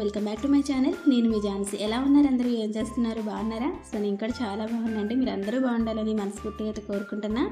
Welcome back to my channel. నేను మీ ఝాన్సీ. ఎలా ఉన్నారు అందరూ? ఏం చేస్తున్నారు? బాగున్నారా? సో నేను కూడా చాలా బాగున్నాండి మీరు అందరూ బాగుండాలని మనస్ఫూర్తిగా అయితే కోరుకుంటున్నా.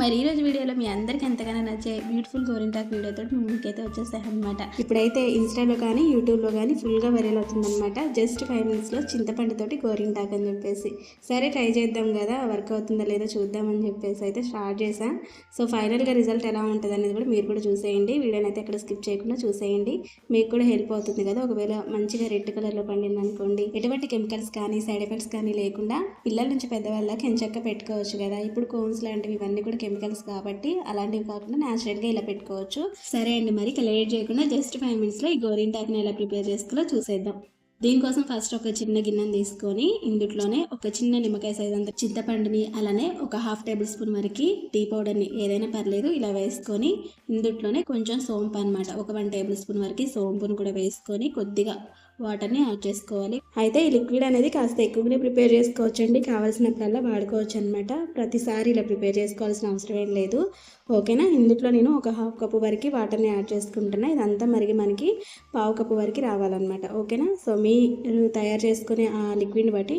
మరి ఈ రోజు వీడియోలో మీ అందరికీ ఎంతగానో నచ్చే బ్యూటిఫుల్ గోరింటాక్ వీడియోతో మీకైతే వచ్చేస్తాయి అనమాట ఇప్పుడైతే ఇన్స్టాలో కానీ యూట్యూబ్లో కానీ ఫుల్గా వైరల్ అవుతుందన్నమాట. జస్ట్ ఫైవ్ మినిట్స్లో చింతపండుతోటి గోరింటాక్ అని చెప్పేసి. సరే ట్రై చేద్దాం కదా. వర్క్ అవుతుందా లేదో చూద్దామని చెప్పేసి అయితే స్టార్ట్ చేశాను సో ఫైనల్గా రిజల్ట్ ఎలా ఉంటుంది అనేది కూడా మీరు కూడా చూసేయండి. వీడియోని అయితే ఎక్కడ స్కిప్ చేయకుండా చూసేయండి. మీకు కూడా హెల్ప్ అవుతుంది కదా. ఒకవేళ మంచిగా రెడ్ కలర్లో పండింది అనుకోండి ఎటువంటి కెమికల్స్ కానీ సైడ్ ఎఫెక్ట్స్ కానీ లేకుండా పిల్లల నుంచి పెద్దవాళ్ళకి ఎంచక్క పెట్టుకోవచ్చు కదా. ఇప్పుడు కోన్స్ లాంటివి ఇవన్నీ కూడా కెమికల్స్ కాబట్టి అలాంటివి కాకుండా న్యాచురల్గా ఇలా పెట్టుకోవచ్చు. సరే అండి మరి ఇక లేట్ చేయకుండా జస్ట్ ఫైవ్ మినిట్స్లో ఈ గోరింటాక్ని ఎలా ప్రిపేర్ చేసుకోవాలో చూసేద్దాం. దీనికోసం ఫస్ట్ ఒక చిన్న గిన్నెను తీసుకొని ఇందుట్లోనే ఒక చిన్న నిమ్మకాయ సైజ్ అంత చింతపండుని అలానే ఒక హాఫ్ టేబుల్ స్పూన్ వరకు టీ పౌడర్ని ఏదైనా పర్లేదు ఇలా వేసుకొని ఇందుట్లోనే కొంచెం సోంపు అనమాట ఒక వన్ టేబుల్ స్పూన్ వరకు సోంపును కూడా వేసుకొని కొద్దిగా వాటర్ని యాడ్ చేసుకోవాలి. అయితే ఈ లిక్విడ్ అనేది కాస్త ఎక్కువగానే ప్రిపేర్ చేసుకోవచ్చు అండి కావాల్సినప్పుడల్లా వాడుకోవచ్చు అనమాట ప్రతిసారి ఇలా ప్రిపేర్ చేసుకోవాల్సిన అవసరం ఏం లేదు. ఓకేనా? ఇందులో నేను ఒక హాఫ్ కప్పు వరకు వాటర్ని యాడ్ చేసుకుంటున్నా. ఇదంతా మరిగి మనకి పావు కప్పు వరకు రావాలన్నమాట. ఓకేనా? సో మీరు తయారు చేసుకునే ఆ లిక్విడ్ని బట్టి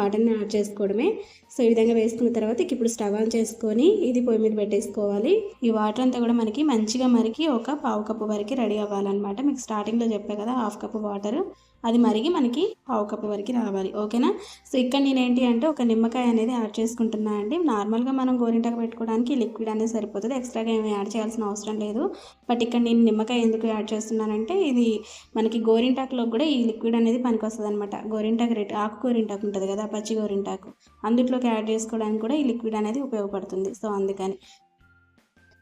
వాటర్ని యాడ్ చేసుకోవడమే. సో ఈ విధంగా వేసుకున్న తర్వాత ఇప్పుడు స్టవ్ ఆన్ చేసుకొని ఇది పొయ్యి మీద పెట్టేసుకోవాలి. ఈ వాటర్ అంతా కూడా మనకి మంచిగా మరికి ఒక పావు కప్పు వరకు రెడీ అవ్వాలన్నమాట. మీకు స్టార్టింగ్లో చెప్పే కదా హాఫ్ కప్పు వాటర్. అది మరిగి మనకి పావు కప్పు వరకు రావాలి. ఓకేనా? సో ఇక్కడ నేను ఏంటి అంటే ఒక నిమ్మకాయ అనేది యాడ్ చేసుకుంటున్నా అండి. నార్మల్గా మనం గోరింటాకు పెట్టుకోవడానికి లిక్విడ్ అనేది సరిపోతుంది. ఎక్స్ట్రాగా ఏమి యాడ్ చేయాల్సిన అవసరం లేదు. బట్ ఇక్కడ నేను నిమ్మకాయ ఎందుకు యాడ్ చేస్తున్నానంటే ఇది మనకి గోరింటాకులో కూడా ఈ లిక్విడ్ అనేది పనికి వస్తుంది అనమాట గోరింటాకు రెడ్ ఆకు గోరింటాకు ఉంటుంది కదా పచ్చి గోరింటాకు. అందుట్లోకి యాడ్ చేసుకోవడానికి కూడా ఈ లిక్విడ్ అనేది ఉపయోగపడుతుంది. సో అందుకని.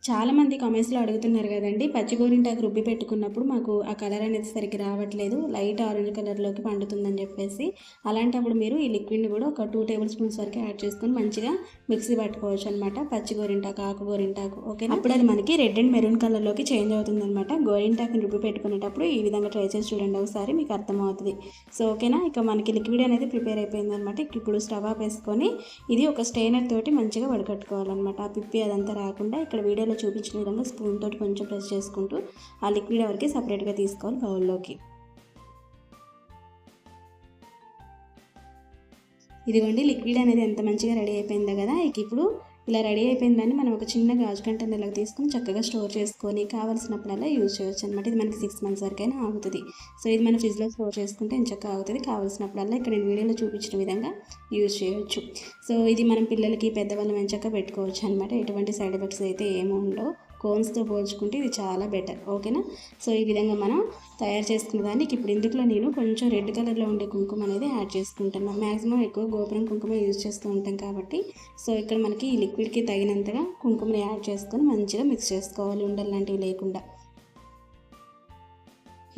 చాలామంది కామెంట్స్లో అడుగుతున్నారు కదండి. పచ్చి గోరింటాకు రుబ్బి పెట్టుకున్నప్పుడు మాకు ఆ కలర్ అనేది సరిగ్గా రావట్లేదు. లైట్ ఆరెంజ్ కలర్లోకి పండుతుందని చెప్పేసి అలాంటప్పుడు మీరు ఈ లిక్విడ్ని కూడా ఒక టూ టేబుల్ స్పూన్స్ వరకు యాడ్ చేసుకొని మంచిగా మిక్సీ పట్టుకోవచ్చు అనమాట పచ్చి గోరింటాకు ఆకు గోరింటాకు ఓకే అప్పుడు అది మనకి రెడ్ అండ్ మెరూన్ కలర్లోకి చేంజ్ అవుతుంది అనమాట గోరింటాకుని రుబ్బి పెట్టుకునేటప్పుడు ఈ విధంగా ట్రై చేసి చూడండి ఒకసారి మీకు అర్థమవుతుంది. సో ఓకేనా? ఇక మనకి లిక్విడ్ అనేది ప్రిపేర్ అయిపోయింది అనమాట ఇప్పుడు స్టవ్ ఆఫ్ వేసుకొని ఇది ఒక స్టెయినర్ తోటి మంచిగా వడకట్టుకోవాలన్నమాట. ఆ పిప్పి అదంతా రాకుండా ఇక్కడ వీడియోలో చూపించిన విధంగా స్పూన్ తోటి కొంచెం ప్రెస్ చేసుకుంటూ ఆ లిక్విడ్ ఎవరికి సపరేట్గా తీసుకోవాలి బౌల్లోకి ఇదిగోండి లిక్విడ్ అనేది ఎంత మంచిగా రెడీ అయిపోయిందో కదా. ఇక ఇప్పుడు ఇలా రెడీ అయిపోయిందని మనం ఒక చిన్న గాజు కంటైనర్లో తీసుకొని చక్కగా స్టోర్ చేసుకొని కావాల్సినప్పుడల్లా యూజ్ చేయొచ్చు అనమాట ఇది మనకి సిక్స్ మంత్స్ వరకైనా ఆగుతుంది. సో ఇది మన ఫ్రిడ్జ్లో స్టోర్ చేసుకుంటే చక్కగా ఆగుతుంది. కావాల్సినప్పుడల్లా ఇక్కడ నేను వీడియోలో చూపించిన విధంగా యూజ్ చేయొచ్చు. సో ఇది మనం పిల్లలకి పెద్దవాళ్ళు మంచిగా పెట్టుకోవచ్చు అనమాట ఎటువంటి సైడ్ ఎఫెక్ట్స్ అయితే ఏమి ఉండవు. కోన్స్తో పోల్చుకుంటే ఇది చాలా బెటర్ ఓకేనా? సో ఈ విధంగా మనం తయారు చేసుకున్న దానికి ఇప్పుడు ఇందులో నేను కొంచెం రెడ్ కలర్లో ఉండే కుంకుమ అనేది యాడ్ చేసుకుంటున్నాను. మ్యాక్సిమం ఎక్కువ గోపురం కుంకుమ యూజ్ చేస్తూ ఉంటాం కాబట్టి సో ఇక్కడ మనకి ఈ లిక్విడ్కి తగినంతగా కుంకుమని యాడ్ చేసుకొని మంచిగా మిక్స్ చేసుకోవాలి ఉండలు లాంటివి లేకుండా.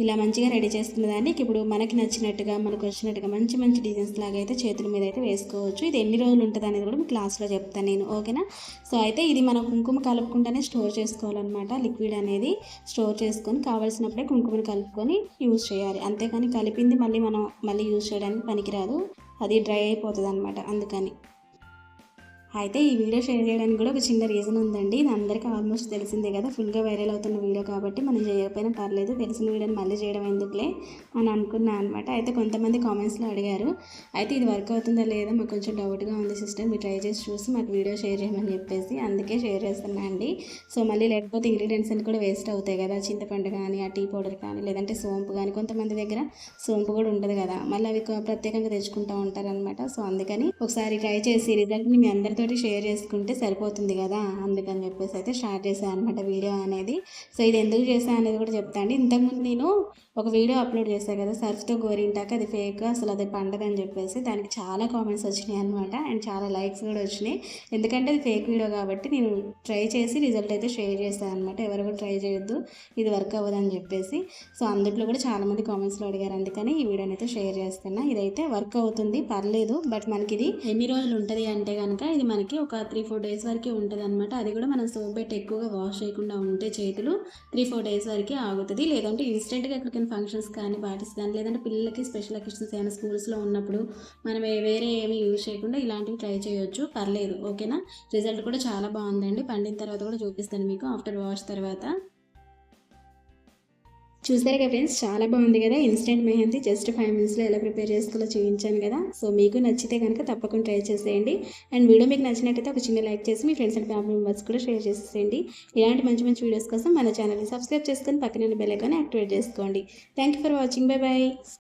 ఇలా మంచిగా రెడీ చేసుకున్న దానికి ఇప్పుడు మనకి నచ్చినట్టుగా మనకు వచ్చినట్టుగా మంచి మంచి డిజైన్స్ లాగా అయితే చేతుల మీద అయితే వేసుకోవచ్చు. ఇది ఎన్ని రోజులు ఉంటుంది అనేది కూడా మీకు క్లాస్లో చెప్తాను నేను ఓకేనా? సో అయితే ఇది మనం కుంకుమ కలుపుకుంటేనే స్టోర్ చేసుకోవాలన్నమాట లిక్విడ్ అనేది స్టోర్ చేసుకొని కావాల్సినప్పుడే కుంకుమని కలుపుకొని యూజ్ చేయాలి. అంతేకాని కలిపింది మళ్ళీ మనం మళ్ళీ యూజ్ చేయడానికి పనికిరాదు. అది డ్రై అయిపోతుంది అనమాట అందుకని. అయితే ఈ వీడియో షేర్ చేయడానికి కూడా ఒక చిన్న రీజన్ ఉందండి. ఇది అందరికీ ఆల్మోస్ట్ తెలిసిందే కదా ఫుల్గా వైరల్ అవుతున్న వీడియో కాబట్టి మనం చేయకపోయినా పర్లేదు తెలిసిన వీడియోని మళ్ళీ చేయడం ఎందుకులే అని అనుకున్నా అనమాట అయితే కొంతమంది కామెంట్స్లో అడిగారు అయితే ఇది వర్క్ అవుతుందా లేదా? మాకు కొంచెం డౌట్గా ఉంది సిస్టర్ మీరు ట్రై చేసి చూసి మాకు వీడియో షేర్ చేయమని చెప్పేసి అందుకే షేర్ చేస్తున్నా అండి. సో మళ్ళీ లేకపోతే ఇంగ్రీడియంట్స్ అని కూడా వేస్ట్ అవుతాయి కదా చింతపండు కానీ ఆ టీ పౌడర్ కానీ లేదంటే సోంపు కానీ కొంతమంది దగ్గర సోంపు కూడా ఉంటుంది కదా మళ్ళీ అవి ప్రత్యేకంగా తెచ్చుకుంటూ ఉంటారనమాట సో అందుకని ఒకసారి ట్రై చేసి రిజల్ట్ని మీ అందరితో తోటి షేర్ చేసుకుంటే సరిపోతుంది కదా? అందుకని చెప్పేసి అయితే స్టార్ట్ చేశాను అనమాట వీడియో అనేది. సో ఇది ఎందుకు చేశాను అనేది కూడా చెప్తాను ఇంతకుముందు నేను ఒక వీడియో అప్లోడ్ చేశాను కదా సర్ఫ్తో గోరింటాక అది ఫేక్ అసలు అది పండదని చెప్పేసి దానికి చాలా కామెంట్స్ వచ్చినాయి అనమాట అండ్ చాలా లైక్స్ కూడా వచ్చినాయి. ఎందుకంటే అది ఫేక్ వీడియో కాబట్టి నేను ట్రై చేసి రిజల్ట్ అయితే షేర్ చేశాను అనమాట ఎవరు కూడా ట్రై చేయొద్దు ఇది వర్క్ అవ్వదని చెప్పేసి. సో అందులో కూడా చాలామంది కామెంట్స్లో అడిగారు. అందుకని ఈ వీడియోని అయితే షేర్ చేస్తున్నా. ఇదైతే వర్క్ అవుతుంది పర్లేదు బట్ మనకి ఇది ఎన్ని రోజులు ఉంటుంది అంటే కనుక ఇది మనకి ఒక త్రీ ఫోర్ డేస్ వరకు ఉంటుంది అనమాట అది కూడా మనం సోప్ పెట్టి ఎక్కువగా వాష్ చేయకుండా ఉంటే చేతులు త్రీ ఫోర్ డేస్ వరకు ఆగుతుంది. లేదంటే ఇన్స్టెంట్గా ఎక్కడికైనా ఫంక్షన్స్ కానీ పార్టీస్ కానీ లేదంటే పిల్లలకి స్పెషల్ అకేషన్స్ ఏమైనా స్కూల్స్లో ఉన్నప్పుడు మనం వేరే ఏమి యూజ్ చేయకుండా ఇలాంటివి ట్రై చేయొచ్చు. పర్లేదు. ఓకేనా? రిజల్ట్ కూడా చాలా బాగుందండి. పండిన తర్వాత కూడా చూపిస్తాను మీకు. ఆఫ్టర్ వాష్ తర్వాత. చూసారు కదా ఫ్రెండ్స్ చాలా బాగుంది కదా? ఇన్స్టెంట్ మెహందీ జస్ట్ ఫైవ్ మినిట్స్లో ఎలా ప్రిపేర్ చేసుకోవాలో చూపించాను కదా? సో మీకు నచ్చితే కనుక తప్పకుండా ట్రై చేసేయండి. అండ్ వీడియో మీకు నచ్చినట్టయితే ఒక చిన్న లైక్ చేసి మీ ఫ్రెండ్స్ అండ్ ఫ్యామిలీ మెంబర్స్ కూడా షేర్ చేసేయండి ఇలాంటి మంచి మంచి వీడియోస్ కోసం మన ఛానల్ని సబ్స్క్రైబ్ చేసుకొని పక్కన బెల్ ఐకాన్ యాక్టివేట్ చేసుకోండి. Thank you for watching bye bye